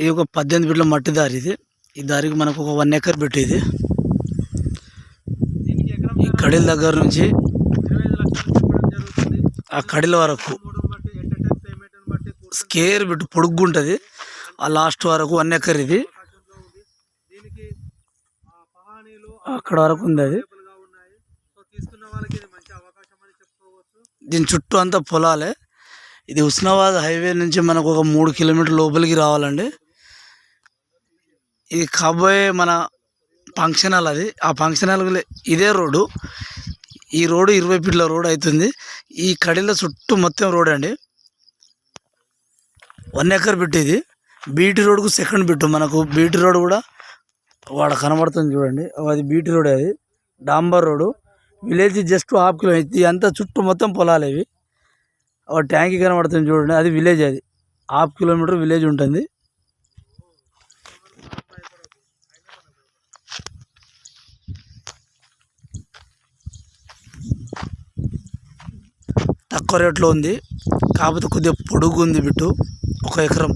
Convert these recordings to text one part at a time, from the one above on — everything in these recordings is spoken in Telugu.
ఇది ఒక పద్దెనిమిది ఫీట్ల మట్టి దారి ఇది. ఈ దారికి మనకు ఒక వన్ ఎకర్ పెట్టి ఇది. దీనికి ఈ కడిల దగ్గర నుంచి ఆ కడిల వరకు బట్టి స్కేర్ బిట్టు పొడుగ్గుంటుంది ఆ లాస్ట్ వరకు వన్ ఎకర్ ఇది. అక్కడ వరకు ఉంది అది. తీసుకున్న వాళ్ళకి మంచి అవకాశం దీని చుట్టూ అంతా పొలాలే. ఇది హుస్నాబాద్ హైవే నుంచి మనకు ఒక మూడు కిలోమీటర్ లోపలికి రావాలండి. ఇది కాబోయే మన ఫంక్షన్ హాల్ అది. ఆ ఫంక్షన్ హాల్ ఇదే రోడ్డు. ఈ రోడ్డు ఇరవై ఫీట్ల రోడ్ అవుతుంది. ఈ కడిల చుట్టూ మొత్తం రోడ్ అండి. వన్ ఎకర్ బిట్ ఇది. బీటీ రోడ్కు సెకండ్ బిట్. మనకు బీటీ రోడ్ కూడా వాడ కనబడుతుంది చూడండి. అది బీటీ రోడ్ అది. డాంబర్ road. Village just half kilo ఇది అంతా చుట్టూ మొత్తం పొలాలు ఇవి. ఒక ట్యాంక్ కనబడుతుంది చూడండి. అది విలేజ్ అది. హాఫ్ కిలోమీటర్ విలేజ్ ఉంటుంది. తక్కువ రేట్లో ఉంది. కాకపోతే కొద్దిగా పొడుగు ఉంది బిట్టు. ఒక ఎకరం.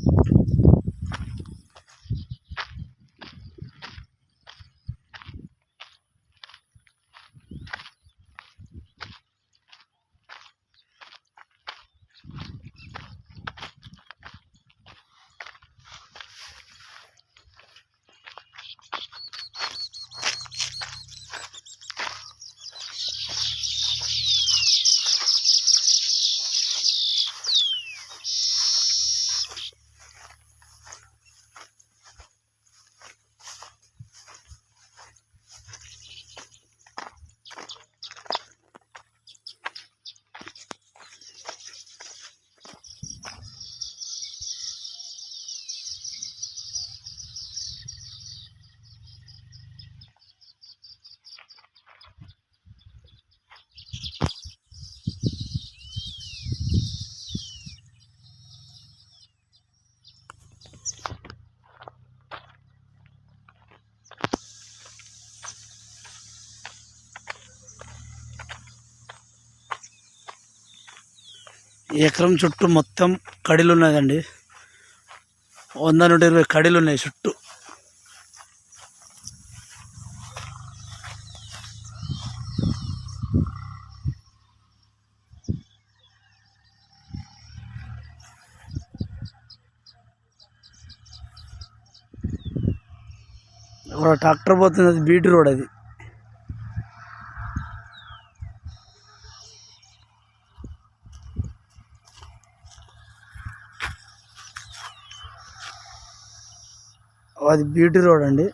ఎకరం చుట్టూ మొత్తం కడిలు ఉన్నదండి వంద నూట ఇరవై కడిలు ఉన్నాయి చుట్టూ. ఒక ట్రాక్టర్ పోతుంది అది బీటీ రోడ్ అది. అది బీటీ రోడ్ అండి.